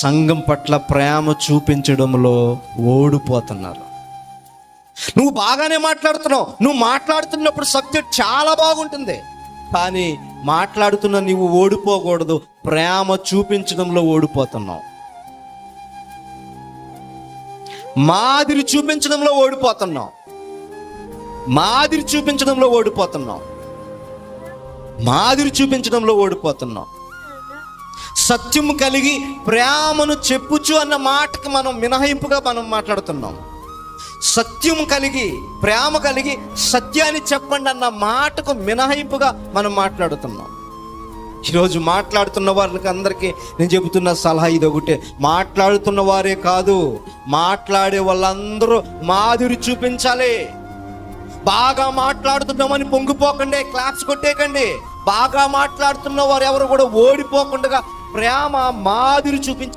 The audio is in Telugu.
సంఘం పట్ల ప్రేమ చూపించడంలో ఓడిపోతున్నారు. నువ్వు బాగానే మాట్లాడుతున్నావు. నువ్వు మాట్లాడుతున్నప్పుడు సబ్జెక్ట్ చాలా బాగుంటుంది. కానీ మాట్లాడుతున్న నీవు ఓడిపోకూడదు. ప్రేమ చూపించడంలో ఓడిపోతున్నావు. మాదిరి చూపించడంలో ఓడిపోతున్నావు. మాదిరి చూపించడంలో ఓడిపోతున్నావు. మాదిరి చూపించడంలో ఓడిపోతున్నాం సత్యము కలిగి ప్రేమను చెప్పుచు అన్న మాటకి మనం మినహాయింపుగా మనం మాట్లాడుతున్నాం. సత్యం కలిగి ప్రేమ కలిగి సత్యాన్ని చెప్పండి అన్న మాటకు మినహాయింపుగా మనం మాట్లాడుతున్నాం. ఈరోజు మాట్లాడుతున్న వారికి అందరికీ నేను చెబుతున్న సలహా ఇది ఒకటే. మాట్లాడుతున్న వారే కాదు మాట్లాడే వాళ్ళందరూ మాధురి చూపించాలి. బాగా మాట్లాడుతున్నామని పొంగిపోకండి క్లాప్స్ కొట్టేయకండి. బాగా మాట్లాడుతున్న వారు ఎవరు కూడా ఓడిపోకుండా ప్రేమ మాదిరి చూపించ